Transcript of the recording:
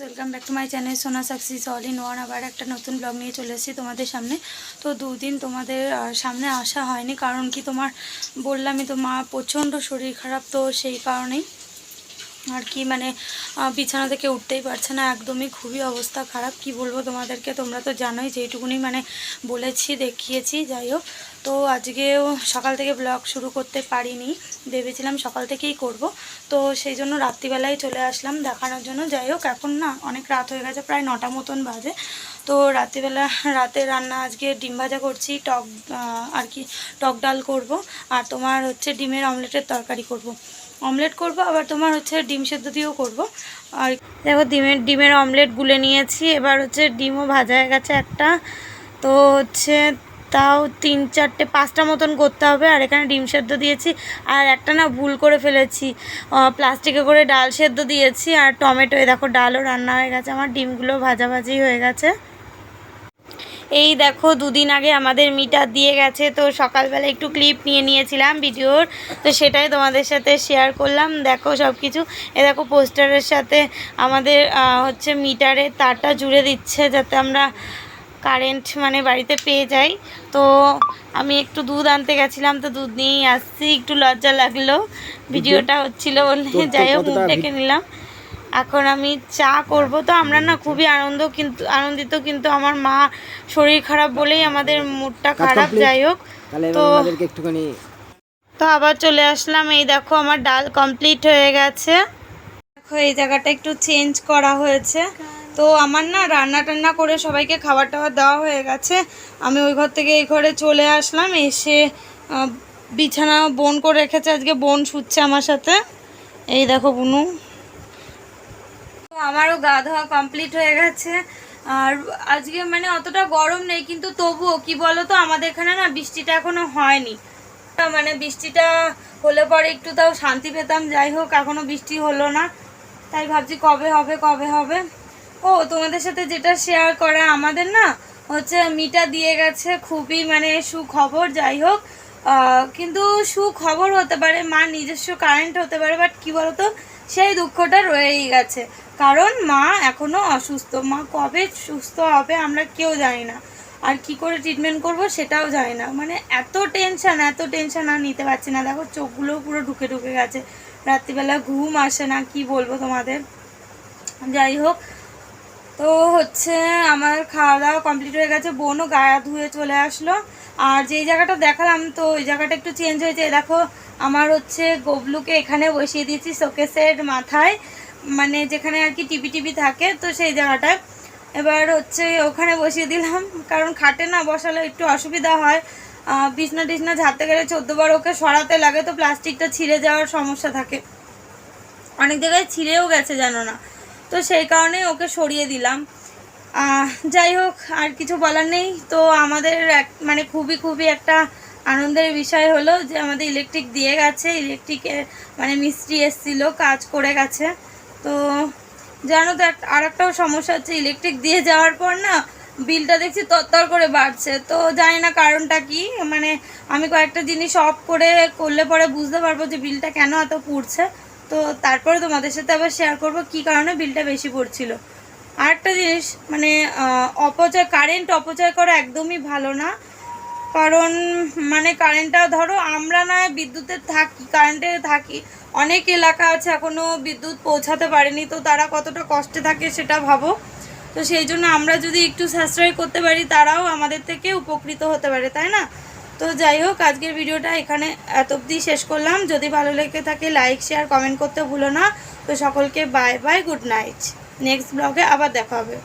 Welcome back to my channel Sona success all in one আবার একটা নতুন blog নিয়ে চলে এসেছি তোমাদের সামনে। তো দুদিন তোমাদের সামনে আসা হয়নি, কারণ কি তোমার বললামই তো মা প্রচণ্ড শরীর খারাপ, তো সেই কারণেই আর কি মানে বিছানা থেকে উঠতেই পারছে না, একদমই খুবই অবস্থা খারাপ। কি বলব তোমাদেরকে? তোমরা তো জানোই যেইটুকুনি মানে বলেছি, দেখিয়েছি, যাই হোক। তো আজকেও সকাল থেকে ব্লগ শুরু করতে পারিনি, ভেবেছিলাম সকাল থেকেই করব। তো সেই জন্য রাত্রিবেলায় চলে আসলাম দেখানোর জন্য। যাই হোক, এখন না, অনেক রাত হয়ে গেছে, প্রায় নটা মতন বাজে। তো রাত্রিবেলা, রাতে রান্না আজকে ডিম ভাজা করছি, টক আর কি, টক ডাল করব, আর তোমার হচ্ছে ডিমের অমলেটের তরকারি করব। অমলেট করব, আবার তোমার হচ্ছে ডিম সেদ্ধ দিয়েও করব। আর দেখো, ডিমের ডিমের অমলেট গুলে নিয়েছি, এবার হচ্ছে ডিমও ভাজা হয়ে গেছে একটা। তো হচ্ছে তাও তিন, চারটে, পাঁচটা মতন করতে হবে, আর এখানে ডিম সেদ্ধ দিয়েছি, আর একটা না ভুল করে ফেলেছি। প্লাস্টিকে করে ডাল সেদ্ধ দিয়েছি, আর টমেটো দেখো, ডালও রান্না হয়ে গেছে, আমার ডিমগুলো ভাজাভাজি হয়ে গেছে। এই দেখো দুদিন আগে আমাদের মিটার দিয়ে গেছে তো সকালবেলা একটু ক্লিপ নিয়ে নিয়েছিলাম ভিডিওর তো সেটাই তোমাদের সাথে শেয়ার করলাম। দেখো সব কিছু এ দেখো পোস্টারের সাথে আমাদের হচ্ছে মিটারের তারটা জুড়ে দিচ্ছে যাতে আমরা কারেন্ট মানে বাড়িতে পেয়ে যাই। তো আমি একটু দুধ আনতে গেছিলাম তো দুধ নিয়েই আসছি। একটু লজ্জা লাগল। ভিডিওটা হচ্ছিল বলে যাই হোক মুখ ডেকে নিলাম। এখন আমি চা করব। তো আমরা না খুবই আনন্দ কিন্তু আনন্দিত কিন্তু আমার মা শরীর খারাপ বলেই আমাদের মুডটা খারাপ যাই হোক। তো একটুখানি তো আবার চলে আসলাম এই দেখো আমার ডাল কমপ্লিট হয়ে গেছে। দেখো এই জায়গাটা একটু চেঞ্জ করা হয়েছে। তো আমার না রান্না টান্না করে সবাইকে খাবার টাবার দেওয়া হয়ে গেছে। আমি ওই ঘর থেকে এই ঘরে চলে আসলাম এসে বিছানা বোন করে রেখেছে আজকে বোন শুচ্ছে আমার সাথে। এই দেখো বুনু। আমারও গা ধোয়া কমপ্লিট হয়ে গেছে। আর আজকে মানে অতটা গরম নেই, কিন্তু তবুও কি বলো তো আমাদের এখানে না বৃষ্টিটা এখনও হয়নি। মানে বৃষ্টিটা হলে পরে একটু তাও শান্তি পেতাম, যাই হোক, এখনও বৃষ্টি হলো না। তাই ভাবছি কবে হবে কবে হবে? ও, তোমাদের সাথে যেটা শেয়ার করা, আমাদের না হচ্ছে মিটা দিয়ে গেছে, খুবই মানে সুখবর, যাই হোক। কিন্তু সুখবর হতে পারে মা নিজস্ব কারেন্ট হতে পারে বাট কি বলতো, সেই দুঃখটা রয়েই গেছে। কারণ মা এখনও অসুস্থ। মা কবে সুস্থ হবে আমরা কেউ জানি না। আর কি করে ট্রিটমেন্ট করব সেটাও জানি না। মানে এত টেনশন এত টেনশন আর নিতে পারছি না। দেখো চোখগুলোও পুরো ঢুকে ঢুকে গেছে। রাত্রিবেলা ঘুম আসে না, কি বলব তোমাদের? যাই হোক তো হচ্ছে আমার খাওয়া দাওয়া কমপ্লিট হয়ে গেছে, বোনও গায়া ধুয়ে চলে আসলো। আর যেই জায়গাটা দেখালাম, তো ওই জায়গাটা একটু চেঞ্জ হয়েছে। দেখো, আমার হচ্ছে গবলুকে এখানে বসিয়ে দিয়েছি শোকেসের মাথায়। মানে যেখানে আর কি টিভি টিভি থাকে, তো সেই জায়গাটায়। এবার হচ্ছে ওখানে বসিয়ে দিলাম, কারণ খাটে না বসালে একটু অসুবিধা হয়। বিছনা টিছনা ঝাড়তে গেলে চোদ্দবার ওকে সরাতে লাগে, তো প্লাস্টিকটা ছিঁড়ে যাওয়ার সমস্যা থাকে। অনেক জায়গায় ছিঁড়েও গেছে, জানো না। তো সেই কারণে ওকে সরিয়ে দিলাম। যাই হোক, আর কিছু বলার নেই। তো আমাদের এক মানে খুবই খুবই একটা আনন্দের বিষয় হলো যে আমাদের ইলেকট্রিক দিয়ে গেছে। ইলেকট্রিকের মানে মিস্ত্রি এসছিল, কাজ করে গেছে। তো জানো তো আর একটাও সমস্যা হচ্ছে ইলেকট্রিক দিয়ে যাওয়ার পর না বিলটা দেখছি তরতর করে বাড়ছে। তো জানি না কারণটা কি। মানে আমি কয়েকটা জিনিস অফ করে করলে পরে বুঝতে পারব যে বিলটা কেন এত পুড়ছে। তো তারপরে তোমাদের সাথে আবার শেয়ার করব কি কারণে বিলটা বেশি পড়ছিল। আরেকটা জিনিস মানে অপচয় কারেন্ট অপচয় করা একদমই ভালো না। কারণ মানে কারেন্টটা ধরো আমরা না বিদ্যুতের থাকি কারেন্টে থাকি। অনেক এলাকা আছে এখনও বিদ্যুৎ পৌঁছাতে পারেনি, তো তারা কতটা কষ্টে থাকে সেটা ভাবো। তো সেই জন্য আমরা যদি একটু সাশ্রয় করতে পারি, তারাও আমাদের থেকে উপকৃত হতে পারে, তাই না? তো যাই হোক, আজকের ভিডিওটা এখানে এত অবধি শেষ করলাম। যদি ভালো লেগে থাকে লাইক শেয়ার কমেন্ট করতে ভুলো না। তো সকলকে bye bye good night next ব্লগে আবার দেখা হবে।